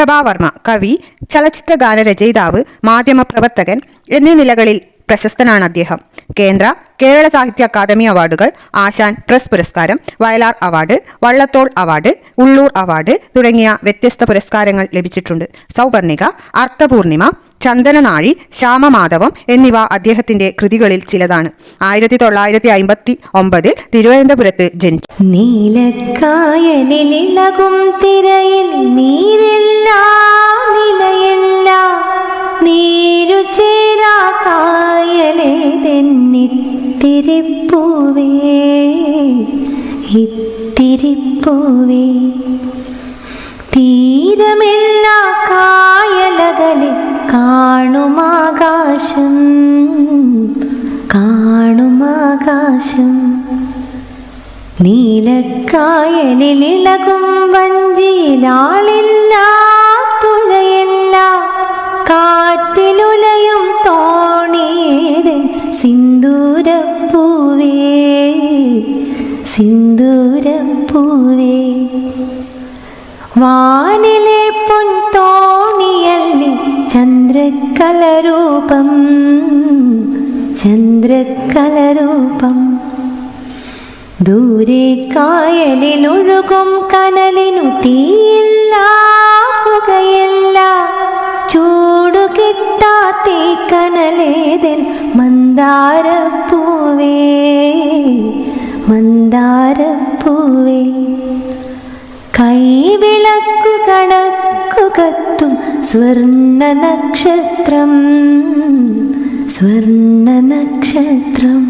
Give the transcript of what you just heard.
പ്രഭാവർമ്മ കവി ചലച്ചിത്ര ഗാനരചയിതാവ് മാധ്യമപ്രവർത്തകൻ എന്നീ നിലകളിൽ പ്രശസ്തനാണ് അദ്ദേഹം. കേന്ദ്ര കേരള സാഹിത്യ അക്കാദമി അവാർഡുകൾ ആശാൻ പ്രസ് പുരസ്കാരം Vayalar award Vallathol award Ulloor award തുടങ്ങിയ വ്യത്യസ്ത പുരസ്കാരങ്ങൾ ലഭിച്ചിട്ടുണ്ട്. സൗപർണിക അർത്ഥപൂർണിമ ചന്ദനനാഴി ശ്യാമമാധവം എന്നിവ അദ്ദേഹത്തിന്റെ കൃതികളിൽ ചിലതാണ്. ആയിരത്തി തൊള്ളായിരത്തി അമ്പത്തി ഒമ്പതിൽ തിരുവനന്തപുരത്ത് ജനിച്ചു തിരയിൽ നീരില്ല ചേരാ കായലേതെന്നിത്തിരിപ്പൂവേ ഇത്തിരിപ്പൂവേ. തീരമില്ല കായലകലെ കാണുമാകാശം കാണുമാകാശം. നീലക്കായലിളകും വഞ്ചിയിലാളില്ല കാറ്റിലുലയും തോണീതൻ സിന്ദൂരപ്പൂവേ സിന്ദൂരപ്പൂവേ. വാനിലെ പൊൻതോണിയല്ലി ചന്ദ്രകലരൂപം ചന്ദ്രകലരൂപം ദൂരെ കായലിലൊഴുകും കനലിനു തീയില്ല കിട്ടാത്തേ കനലേതൻ മന്ദാരപ്പൂവേ മന്ദാരപ്പൂവേ. കൈവിളക്കു കണക്കു കത്തും സ്വർണ നക്ഷത്രം സ്വർണ നക്ഷത്രം.